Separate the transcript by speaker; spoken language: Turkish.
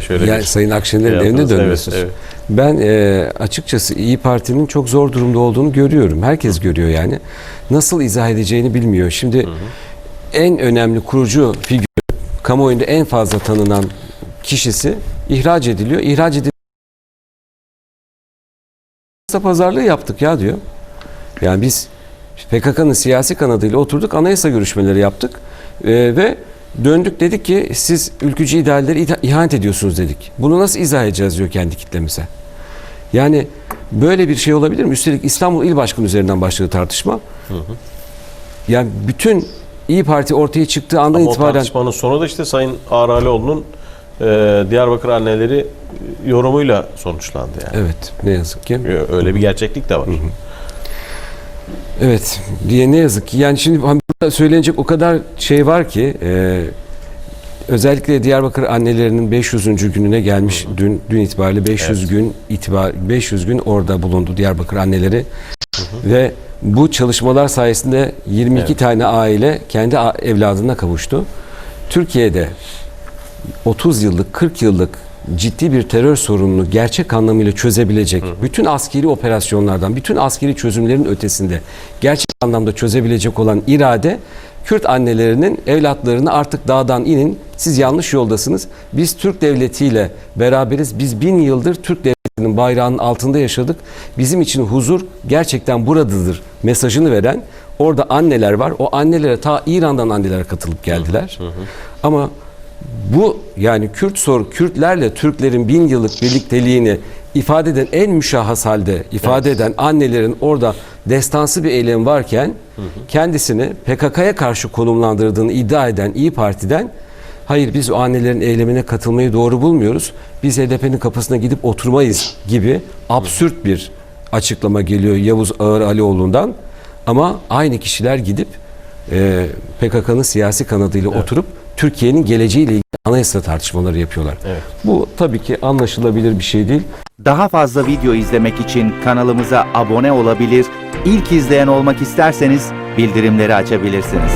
Speaker 1: Şöyle
Speaker 2: Yani
Speaker 1: bir
Speaker 2: Sayın Akşener'in
Speaker 1: şey
Speaker 2: evine
Speaker 1: yaptınız.
Speaker 2: dönüyorsunuz.
Speaker 1: Evet,
Speaker 2: Ben e, açıkçası İyi Parti'nin çok zor durumda olduğunu görüyorum. Herkes görüyor yani. Nasıl izah edeceğini bilmiyor. Şimdi en önemli kurucu figür, kamuoyunda en fazla tanınan kişisi ihraç ediliyor. İhraç ediliyor. pazarlığı yaptık ya diyor. Yani biz PKK'nın siyasi kanadıyla oturduk, anayasa görüşmeleri yaptık E, ve döndük dedik ki siz ülkücü idealleri ihanet ediyorsunuz dedik. Bunu nasıl izah edeceğiz diyor kendi kitlemize. Yani böyle bir şey olabilir mi? Üstelik İstanbul İl Başkanı üzerinden başladı tartışma. Yani bütün İyi Parti ortaya çıktığı andan
Speaker 1: Ama
Speaker 2: itibaren
Speaker 1: tartışmanın sonu da işte Sayın Ağralioğlu'nun e, Diyarbakır anneleri yorumuyla sonuçlandı yani.
Speaker 2: evet ne yazık ki.
Speaker 1: Öyle bir gerçeklik de var.
Speaker 2: Evet diye ne yazık ki. Yani şimdi hani burada söylenecek o kadar şey var ki e, özellikle Diyarbakır annelerinin 500. gününe gelmiş dün dün itibariyle 500
Speaker 1: Evet.
Speaker 2: gün itibar 500 gün orada bulundu Diyarbakır anneleri ve bu çalışmalar sayesinde 22
Speaker 1: Evet.
Speaker 2: tane aile kendi evladına kavuştu. Türkiye'de 30 yıllık 40 yıllık ciddi bir terör sorununu gerçek anlamıyla çözebilecek, bütün askeri operasyonlardan, bütün askeri çözümlerin ötesinde gerçek anlamda çözebilecek olan irade Kürt annelerinin evlatlarını artık dağdan inin, siz yanlış yoldasınız. Biz Türk devletiyle beraberiz. Biz bin yıldır Türk devletinin bayrağının altında yaşadık. Bizim için huzur gerçekten buradadır mesajını veren orada anneler var. O annelere ta İran'dan anneler katılıp geldiler. Ama bu yani Kürt soru Kürtlerle Türklerin bin yıllık birlikteliğini ifade eden en müşahhas halde ifade eden annelerin orada destansı bir eylem varken kendisini PKK'ya karşı konumlandırdığını iddia eden İyi Parti'den hayır biz o annelerin eylemine katılmayı doğru bulmuyoruz. Biz HDP'nin kapısına gidip oturmayız gibi absürt bir açıklama geliyor Yavuz Ağır Alioğlu'ndan. Ama aynı kişiler gidip e, PKK'nın siyasi kanadıyla oturup Türkiye'nin geleceğiyle ilgili anayasa tartışmaları yapıyorlar.
Speaker 1: Evet.
Speaker 2: Bu tabii ki anlaşılabilir bir şey değil.
Speaker 3: Daha fazla video izlemek için kanalımıza abone olabilir, ilk izleyen olmak isterseniz bildirimleri açabilirsiniz.